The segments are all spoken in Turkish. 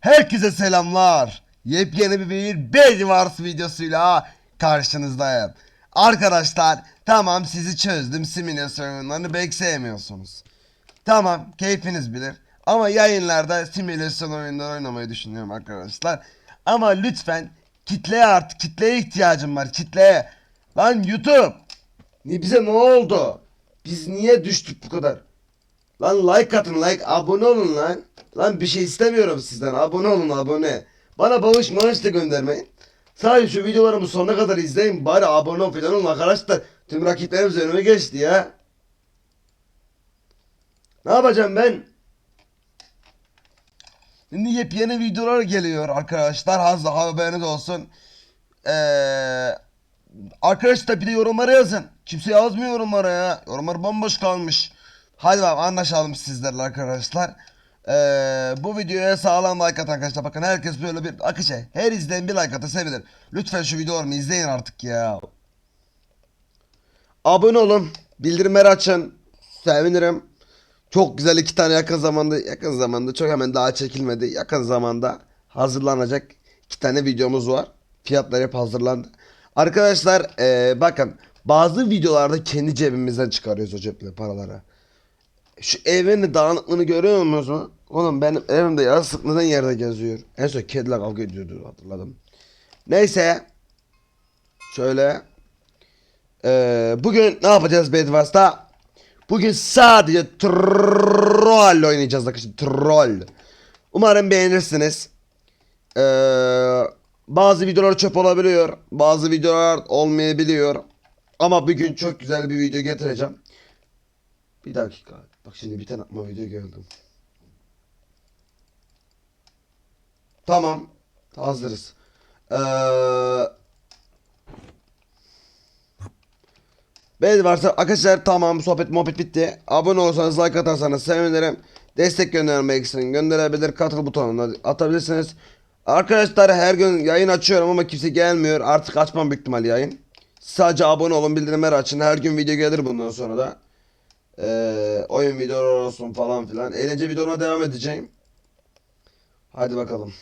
Herkese selamlar. Yepyeni bir bir Bedwars videosuyla karşınızdayım. Arkadaşlar tamam sizi çözdüm simülasyon oyunlarını pek sevmiyorsunuz. Tamam keyfiniz bilir. Ama yayınlarda simülasyon oyunları oynamayı düşünüyorum arkadaşlar. Ama lütfen kitleye artık kitleye ihtiyacım var kitleye. Lan YouTube. Ni bize ne oldu? Biz niye düştük bu kadar? Lan like atın like abone olun lan. Lan bir şey istemiyorum sizden abone olun abone. Bana bağış maaş da göndermeyin. Sadece şu videolarımı sonuna kadar izleyin bari abone ol falan olun arkadaşlar. Tüm rakiplerimiz önüme geçti ya. Ne yapacağım ben? Şimdi yepyeni videolar geliyor arkadaşlar. Hazır haberiniz olsun. Ee, arkadaşlar bir de yorumlara yazın. Kimse yazmıyor yorumlara ya. Yorumlar bomboş kalmış. Hadi bakalım anlaşalım sizlerle arkadaşlar. Ee, bu videoya sağlam like atın arkadaşlar. Bakın herkes böyle bir akışa. Her izleyen bir like atı sevinirim. Lütfen şu videolarımı izleyin artık ya. Abone olun. Bildirimleri açın. Sevinirim. Çok güzel iki tane yakın zamanda yakın zamanda çok hemen daha çekilmedi. Yakın zamanda hazırlanacak iki tane videomuz var. Fiyatlar hep hazırlandı. Arkadaşlar eee, bakın bazı videolarda kendi cebimizden çıkarıyoruz o ceple paraları. Şu evin dağınıklığını görüyor musunuz? Oğlum benim evimde yastık yerde geziyor. En son kediler kavga ediyordu hatırladım. Neyse. Şöyle. Eee, bugün ne yapacağız Bedwars'ta? Bugün sadece troll oynayacağız arkadaşlar. Troll. Umarım beğenirsiniz. Ee, bazı videolar çöp olabiliyor. Bazı videolar olmayabiliyor. Ama bugün çok güzel bir video getireceğim. Bir dakika. Bak şimdi bir tane atma video gördüm. Tamam. Hazırız. Ee, Beğeni varsa arkadaşlar tamam sohbet muhabbet bitti. Abone olursanız like atarsanız sevinirim. Destek göndermek isteyin gönderebilir katıl butonuna atabilirsiniz. Arkadaşlar her gün yayın açıyorum ama kimse gelmiyor. Artık açmam büyük ihtimal yayın. Sadece abone olun bildirimleri açın. Her gün video gelir bundan sonra da. Ee, oyun videoları olsun falan filan. Eğlence videolarına devam edeceğim. Hadi bakalım.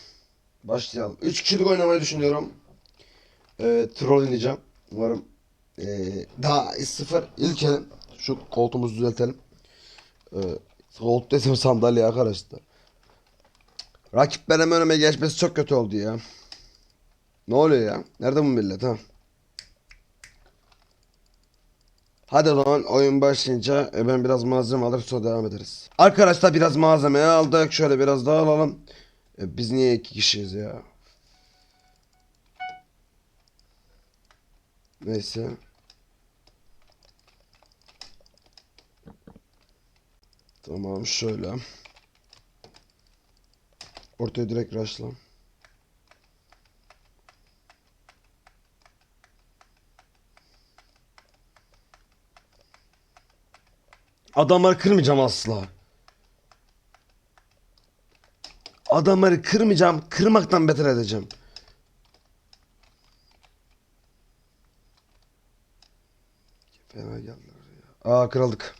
Başlayalım. 3 kişilik oynamayı düşünüyorum. Ee, troll oynayacağım. Umarım ee, daha sıfır ilk elim. Şu koltuğumuzu düzeltelim. Ee, koltuk desem sandalye arkadaşlar. Rakip benim önüme geçmesi çok kötü oldu ya. Ne oluyor ya? Nerede bu millet ha? Hadi o zaman oyun başlayınca e, ben biraz malzeme alır sonra devam ederiz. Arkadaşlar biraz malzeme aldık. Şöyle biraz daha alalım. E, biz niye iki kişiyiz ya? Neyse. Tamam şöyle. Ortaya direkt rushla. Adamları kırmayacağım asla. Adamları kırmayacağım. Kırmaktan beter edeceğim. Fena geldiler ya. Aa kraldık.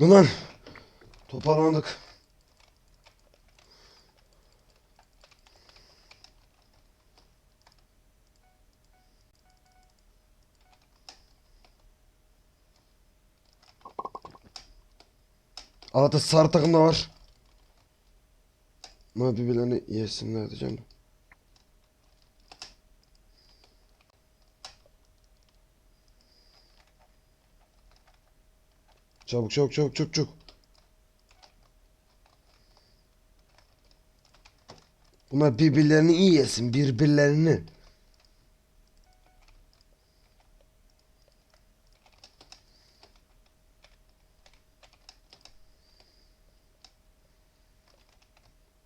Ulan toparlandık. Arada sarı takım da var. Ama birbirlerini yesinler diyeceğim. Çabuk çabuk çabuk çabuk çabuk. Bunlar birbirlerini iyi yesin. Birbirlerini.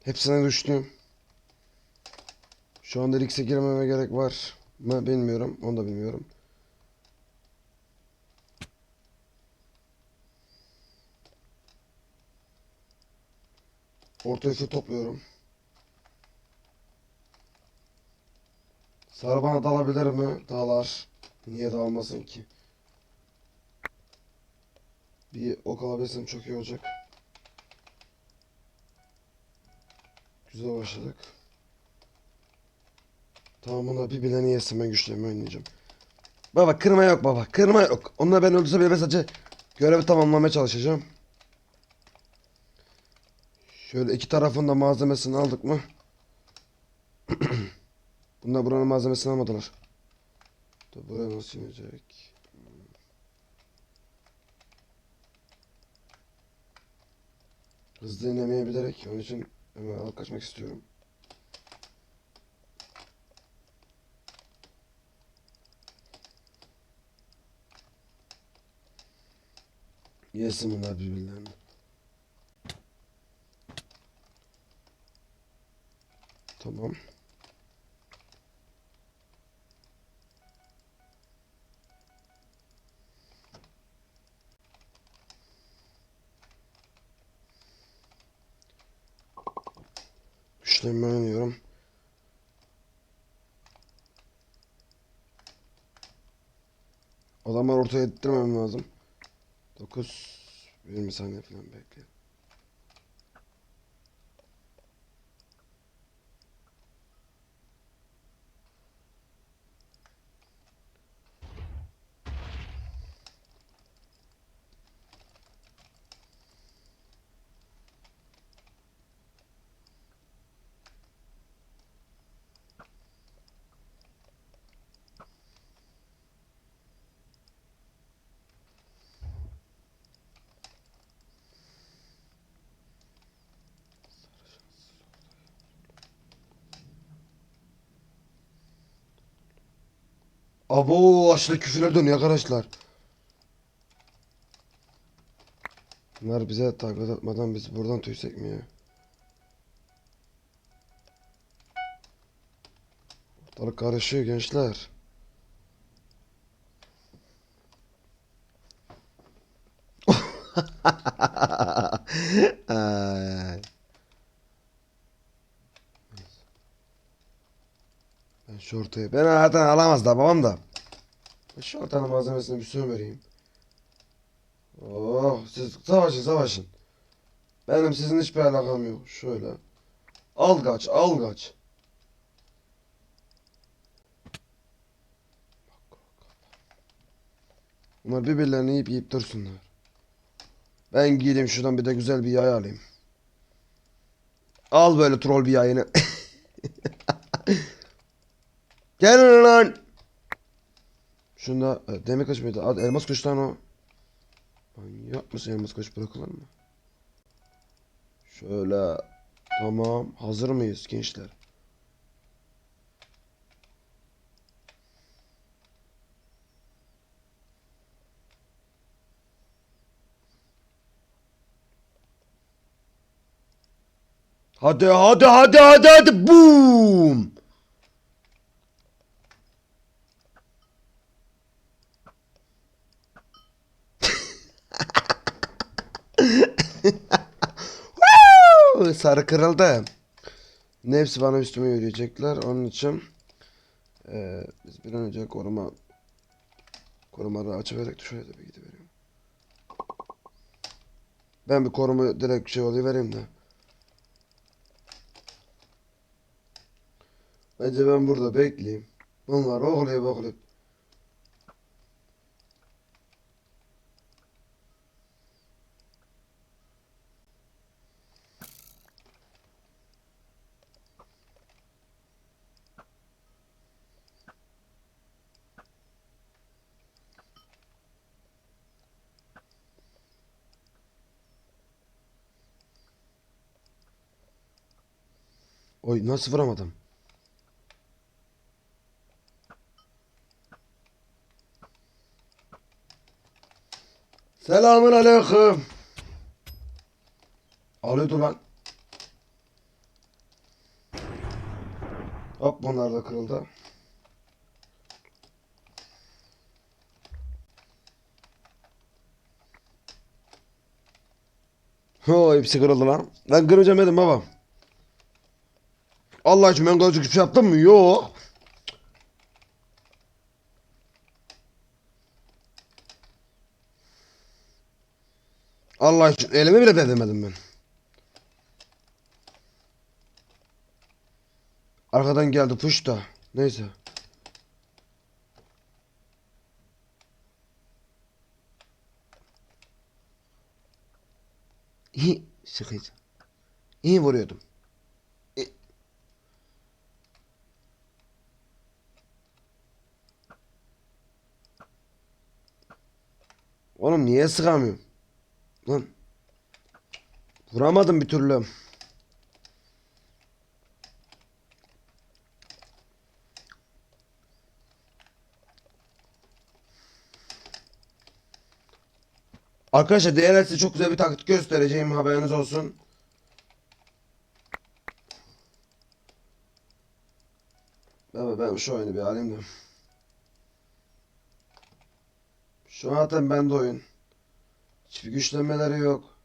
Hepsine düştüm. Şu anda Rix'e girmeme gerek var mı bilmiyorum. Onu da bilmiyorum. Orta üstü topluyorum. Sarı bana dalabilir mi? Dalar. Niye dalmasın ki? Bir ok alabilirsem çok iyi olacak. Güzel başladık. Tamam bunda bir bileni yesin ben güçlerimi oynayacağım. Baba kırma yok baba kırma yok. Onunla ben öldürse bile sadece görevi tamamlamaya çalışacağım. Şöyle iki tarafın da malzemesini aldık mı? Bunlar buranın malzemesini almadılar. Da buraya nasıl inecek? Hızlı inemeyebilerek onun için hemen alıp kaçmak istiyorum. Yesin bunlar birbirlerini. Tamam. Güçlenme oynuyorum. Adamlar ortaya ettirmem lazım. 9 20 saniye falan bekle. Abo aşırı küfürler dönüyor arkadaşlar. Bunlar bize taklit atmadan biz buradan tüysek mi ya? Ortalık karışıyor gençler. Ay. Ben zaten alamaz da babam da. Ben şu ortanın malzemesini bir sömüreyim. Oh siz savaşın savaşın. Benim sizin hiçbir alakam yok. Şöyle. Al kaç al kaç. Bunlar birbirlerini yiyip yiyip dursunlar. Ben gideyim şuradan bir de güzel bir yay alayım. Al böyle troll bir yayını. Gel lan. Şunda e, demir kaç mıydı? Ad- Elmas kaç tane o? Manyak mısın elmas kaç bırakılır mı? Şöyle. Tamam. Hazır mıyız gençler? Hadi hadi hadi hadi hadi boom. Sarı kırıldı. Nefsi bana üstüme yürüyecekler. Onun için eee, biz bir an önce koruma korumaları açıvererek şöyle de bir gidiverelim. Ben bir koruma direkt şey vereyim de. Bence ben burada bekleyeyim. Bunlar oklayıp oklayıp. Oy nasıl vuramadım? Selamun aleyküm. Alıyordu lan. Hop bunlar da kırıldı. Ho hepsi kırıldı lan. Ben kıracağım dedim baba. Allah için ben kılıcık bir şey yaptım mı? Yok. Allah için elimi bile değdirmedim ben. Arkadan geldi push da. Neyse. İyi sıkıcı. İyi vuruyordum. Oğlum niye sıkamıyorum? Lan. Vuramadım bir türlü. Arkadaşlar DLL size çok güzel bir taktik göstereceğim haberiniz olsun. Baba ben şu oyunu bir alayım da. Şu zaten bende oyun. Hiçbir güçlenmeleri yok.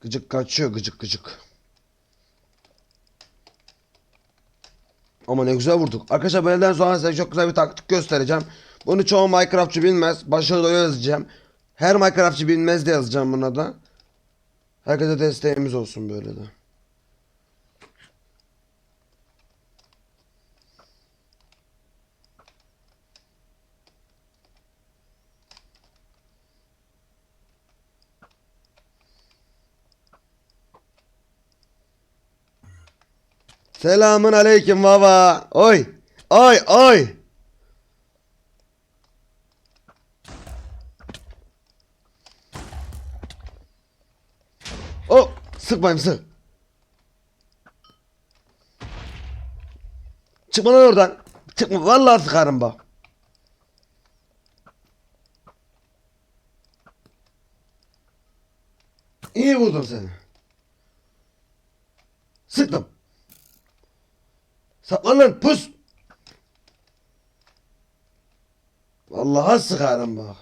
Gıcık kaçıyor gıcık gıcık. Ama ne güzel vurduk. Arkadaşlar benden sonra size çok güzel bir taktik göstereceğim. Bunu çoğu Minecraftçı bilmez. Başarılı yazacağım. Her Minecraftçı bilmez de yazacağım buna da. Herkese desteğimiz olsun böyle de. Selamun aleyküm baba. Oy. Oy oy. O sıkmayayım sık. Çıkma lan oradan. Çıkma vallahi sıkarım bak. İyi vurdum seni. Sıktım. Saklan lan pus. Vallahi sıkarım bak.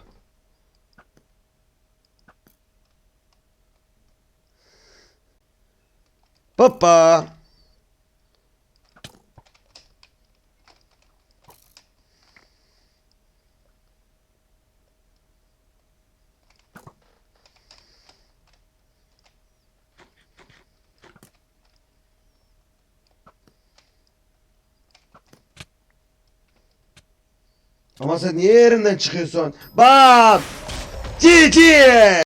Papa. Ama sen niye yerinden çıkıyorsun? Bak! Cici!